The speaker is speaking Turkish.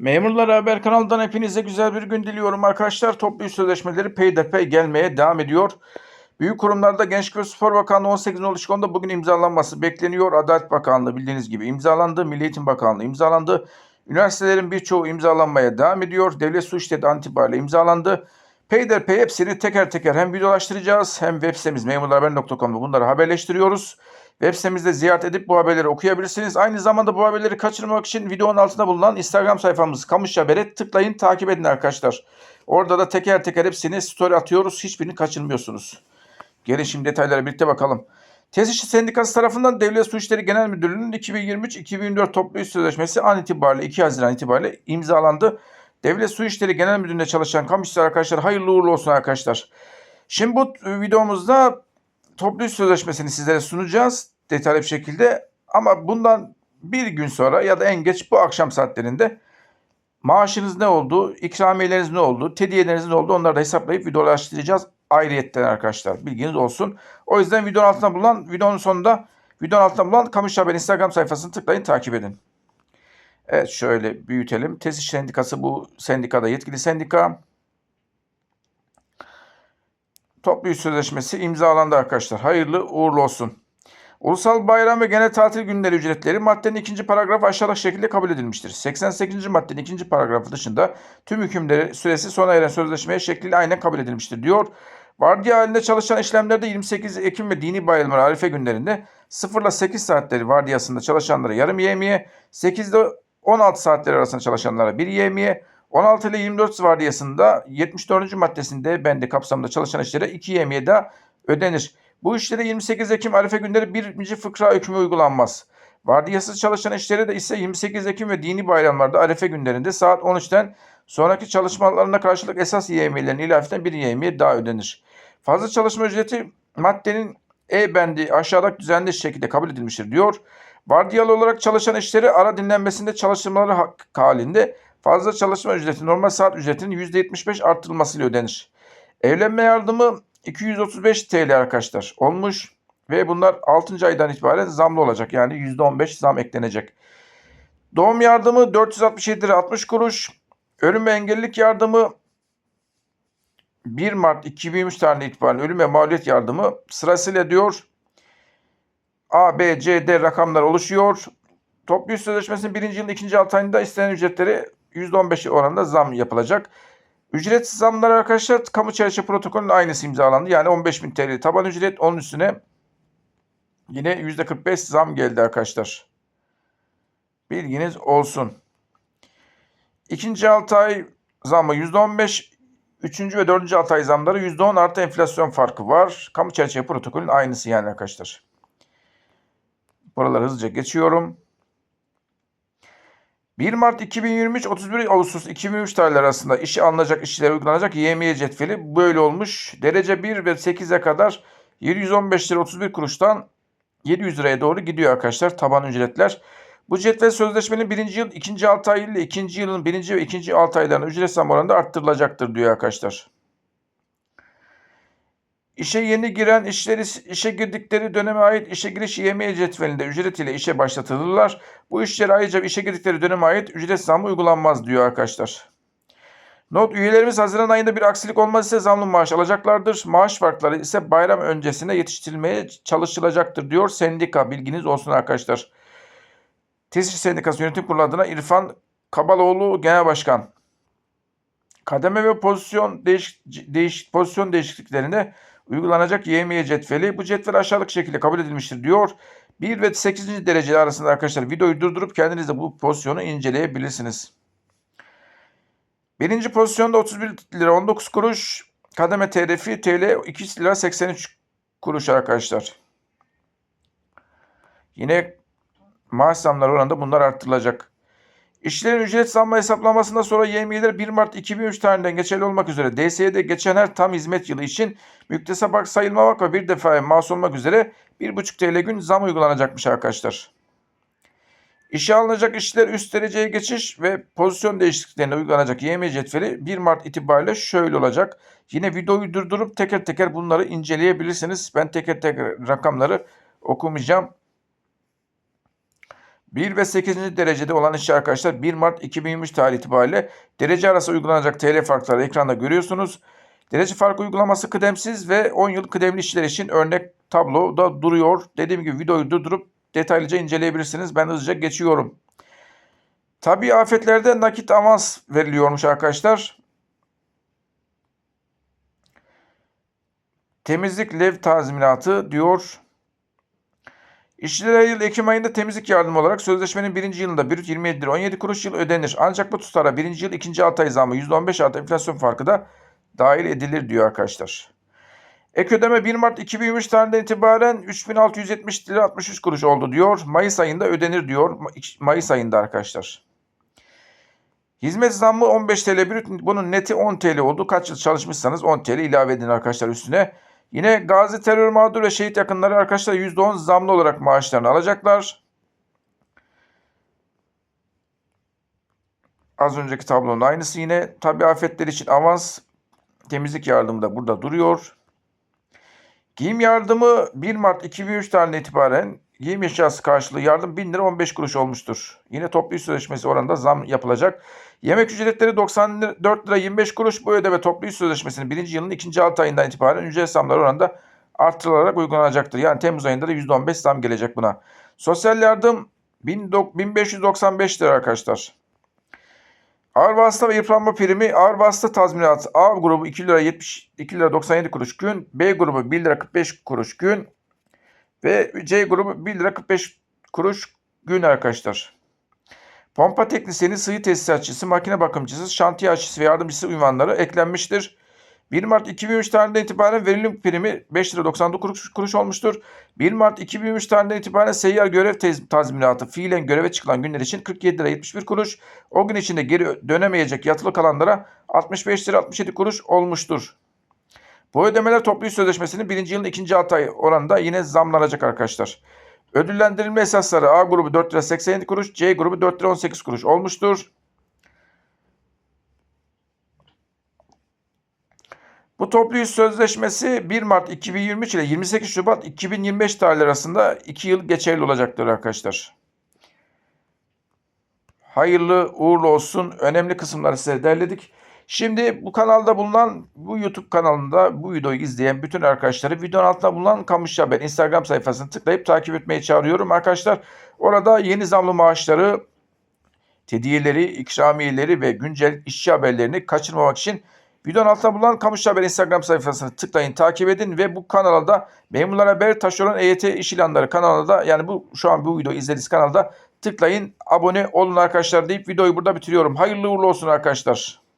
Memurlar Haber kanalından hepinize güzel bir gün diliyorum arkadaşlar. Toplu iş sözleşmeleri peyderpey gelmeye devam ediyor. Büyük kurumlarda Gençlik ve Spor Bakanlığı 18 Nolu İşkonu'da bugün imzalanması bekleniyor. Adalet Bakanlığı bildiğiniz gibi imzalandı. Milli Eğitim Bakanlığı imzalandı. Üniversitelerin birçoğu imzalanmaya devam ediyor. Devlet Su İşleri Antibariyle imzalandı. Peyderpey hepsini teker teker hem videolaştıracağız hem web sitemiz memurlarhaber.com'da bunları haberleştiriyoruz. Web sitemizde ziyaret edip bu haberleri okuyabilirsiniz. Aynı zamanda bu haberleri kaçırmamak için videonun altında bulunan Instagram sayfamız Kamış Haber'e tıklayın, takip edin arkadaşlar. Orada da teker teker hepsini story atıyoruz. Hiçbirini kaçırmıyorsunuz. Gelin şimdi detaylara birlikte bakalım. Tez İşçi Sendikası tarafından Devlet Su İşleri Genel Müdürlüğü'nün 2023-2024 toplu iş sözleşmesi an itibariyle 2 Haziran itibariyle imzalandı. Devlet Su İşleri Genel Müdürlüğü'nde çalışan kamu işçileri arkadaşlar hayırlı uğurlu olsun arkadaşlar. Şimdi bu videomuzda toplu iş sözleşmesini sizlere sunacağız detaylı bir şekilde. Ama bundan bir gün sonra ya da en geç bu akşam saatlerinde maaşınız ne oldu, ikramiyeleriniz ne oldu, tediyeleriniz ne oldu onları da hesaplayıp videolaştıracağız ayrıyetten arkadaşlar. Bilginiz olsun. O yüzden videonun altında bulunan, videonun sonunda videonun altında bulunan Kamış Haber Instagram sayfasını tıklayın takip edin. Evet şöyle büyütelim. Tesiş Sendikası bu sendikada yetkili sendika. Toplu iş sözleşmesi imzalandı arkadaşlar. Hayırlı uğurlu olsun. Ulusal bayram ve genel tatil günleri ücretleri maddenin ikinci paragrafı aşağıdaki şekilde kabul edilmiştir. 88. maddenin ikinci paragrafı dışında tüm hükümleri süresi sona eren sözleşmeye şekliyle aynen kabul edilmiştir diyor. Vardiya halinde çalışan işlemlerde 28 Ekim ve dini bayramlar arife günlerinde 0 ile 8 saatleri vardiyasında çalışanlara yarım yemiye, 8 ile 16 saatleri arasında çalışanlara bir yemiye, 16 ile 24 vardiyasında 74. maddesinde bende kapsamında çalışan işlere 2 yemiye daha ödenir. Bu işlere 28 Ekim Arife günleri birinci fıkra hükmü uygulanmaz. Vardiyasız çalışan işlere de ise 28 Ekim ve dini bayramlarda Arife günlerinde saat 13'ten sonraki çalışmalarına karşılık esas yevmiyelerinin ilafeten bir yevmiye daha ödenir. Fazla çalışma ücreti maddenin E bendi aşağıdaki düzenli şekilde kabul edilmiştir diyor. Vardiyalı olarak çalışan işleri ara dinlenmesinde çalışmaları hak halinde fazla çalışma ücreti normal saat ücretinin %75 artırılmasıyla ödenir. Evlenme yardımı 235 TL arkadaşlar olmuş ve bunlar 6. aydan itibaren zamlı olacak. Yani %15 zam eklenecek. Doğum yardımı 467 lira 60 kuruş. Ölüm ve engellilik yardımı 1 Mart 2023 tarihinde itibaren ölüm ve maliyet yardımı sırasıyla diyor A, B, C, D rakamlar oluşuyor. Toplu iş sözleşmesinin birinci yılın ikinci altı ayında istenen ücretleri %15 oranında zam yapılacak. Ücretsiz zamlar arkadaşlar kamu çerçeve protokolünün aynısı imzalandı. Yani 15.000 TL taban ücret onun üstüne yine %45 zam geldi arkadaşlar. Bilginiz olsun. İkinci 6 ay zamı %15, üçüncü ve dördüncü 6 ay zamları %10 artı enflasyon farkı var. Kamu çerçeve protokolünün aynısı yani arkadaşlar. Buraları hızlıca geçiyorum. 1 Mart 2023 31 Ağustos 2023 tarihleri arasında işe alınacak işçilere uygulanacak YMY cetveli böyle olmuş. Derece 1 ve 8'e kadar 715 lira 31 kuruştan 700 liraya doğru gidiyor arkadaşlar taban ücretler. Bu cetvel sözleşmenin birinci yıl, ikinci 6 ay ile ikinci yılın birinci ve ikinci 6 aylarında ücret zam oranında arttırılacaktır diyor arkadaşlar. İşe yeni giren işleri işe girdikleri döneme ait işe giriş yemeği cetvelinde ücret ile işe başlatılırlar. Bu işlere ayrıca işe girdikleri döneme ait ücret zammı uygulanmaz diyor arkadaşlar. Not üyelerimiz Haziran ayında bir aksilik olmaz ise zamlı maaş alacaklardır. Maaş farkları ise bayram öncesine yetiştirilmeye çalışılacaktır diyor sendika. Bilginiz olsun arkadaşlar. Tesis Sendikası Yönetim Kurulu adına İrfan Kabaloğlu Genel Başkan. Kademe ve pozisyon değiş, değiş pozisyon değişikliklerinde uygulanacak YMY cetveli bu cetvel aşağılık şekilde kabul edilmiştir diyor. 1 ve 8. derece arasında arkadaşlar videoyu durdurup kendiniz de bu pozisyonu inceleyebilirsiniz. Birinci pozisyonda 31 lira 19 kuruş. Kademe tarifi TL 2 lira 83 kuruş arkadaşlar. Yine maaş zamları oranında bunlar arttırılacak. İşçilerin ücret zammı hesaplamasında sonra YMY'ler 1 Mart 2003 tarihinden geçerli olmak üzere DSY'de geçen her tam hizmet yılı için müktesap sayılmamak ve bir defa mas olmak üzere 1,5 TL gün zam uygulanacakmış arkadaşlar. İşe alınacak işçiler üst dereceye geçiş ve pozisyon değişikliklerine uygulanacak YM cetveli 1 Mart itibariyle şöyle olacak. Yine videoyu durdurup teker teker bunları inceleyebilirsiniz. Ben teker teker rakamları okumayacağım. 1 ve 8. derecede olan işçi arkadaşlar 1 Mart 2023 tarihi itibariyle derece arası uygulanacak TL farkları ekranda görüyorsunuz. Derece farkı uygulaması kıdemsiz ve 10 yıl kıdemli işçiler için örnek tabloda duruyor. Dediğim gibi videoyu durdurup detaylıca inceleyebilirsiniz. Ben hızlıca geçiyorum. Tabii afetlerde nakit avans veriliyormuş arkadaşlar. Temizlik lev tazminatı diyor. İşçilere her yıl Ekim ayında temizlik yardımı olarak sözleşmenin birinci yılında brüt 27 lira 17 kuruş yıl ödenir. Ancak bu tutara birinci yıl ikinci 6 ay zammı %15 artı enflasyon farkı da dahil edilir diyor arkadaşlar. Ek ödeme 1 Mart 2023 tarihinden itibaren 3670 lira 63 kuruş oldu diyor. Mayıs ayında ödenir diyor. Mayıs ayında arkadaşlar. Hizmet zammı 15 TL brüt. Bunun neti 10 TL oldu. Kaç yıl çalışmışsanız 10 TL ilave edin arkadaşlar üstüne. Yine gazi terör mağdur ve şehit yakınları arkadaşlar %10 zamlı olarak maaşlarını alacaklar. Az önceki tablonun aynısı yine. Tabi afetler için avans temizlik yardımı da burada duruyor. Giyim yardımı 1 Mart 2003 tarihinden itibaren giyim eşyası karşılığı yardım 1000 lira 15 kuruş olmuştur. Yine toplu iş sözleşmesi oranında zam yapılacak. Yemek ücretleri 94 lira 25 kuruş. Bu ödeme toplu iş sözleşmesinin birinci yılının ikinci 6 ayından itibaren ücret zamları oranında artırılarak uygulanacaktır. Yani Temmuz ayında da %15 zam gelecek buna. Sosyal yardım 1595 lira arkadaşlar. Ağır vasıta ve yıpranma primi ağır vasıta tazminatı A grubu 2 lira 70 2 lira 97 kuruş gün, B grubu 1 lira 45 kuruş gün ve C grubu 1 lira 45 kuruş gün arkadaşlar. Pompa teknisyeni, sıvı tesisatçısı, makine bakımcısı, şantiye aşçısı ve yardımcısı ünvanları eklenmiştir. 1 Mart 2003 tarihinden itibaren verilim primi 5 lira 99 kuruş olmuştur. 1 Mart 2003 tarihinden itibaren seyyar görev tazminatı fiilen göreve çıkılan günler için 47 lira 71 kuruş. O gün içinde geri dönemeyecek yatılı kalanlara 65 lira 67 kuruş olmuştur. Bu ödemeler toplu iş sözleşmesinin birinci yılın ikinci altı oranında yine zamlanacak arkadaşlar. Ödüllendirilme esasları A grubu 4 lira 87 kuruş, C grubu 4 lira 18 kuruş olmuştur. Bu toplu iş sözleşmesi 1 Mart 2023 ile 28 Şubat 2025 tarihleri arasında 2 yıl geçerli olacaktır arkadaşlar. Hayırlı uğurlu olsun. Önemli kısımları size derledik. Şimdi bu kanalda bulunan bu YouTube kanalında bu videoyu izleyen bütün arkadaşları videonun altında bulunan Kamış Haber Instagram sayfasını tıklayıp takip etmeyi çağırıyorum arkadaşlar. Orada yeni zamlı maaşları, tediyeleri, ikramiyeleri ve güncel işçi haberlerini kaçırmamak için videonun altında bulunan Kamış Haber Instagram sayfasını tıklayın, takip edin ve bu kanalda da Memurlar Haber, Taşeron EYT iş ilanları kanalında da yani bu şu an bu videoyu izlediğiniz kanalda tıklayın, abone olun arkadaşlar deyip videoyu burada bitiriyorum. Hayırlı uğurlu olsun arkadaşlar.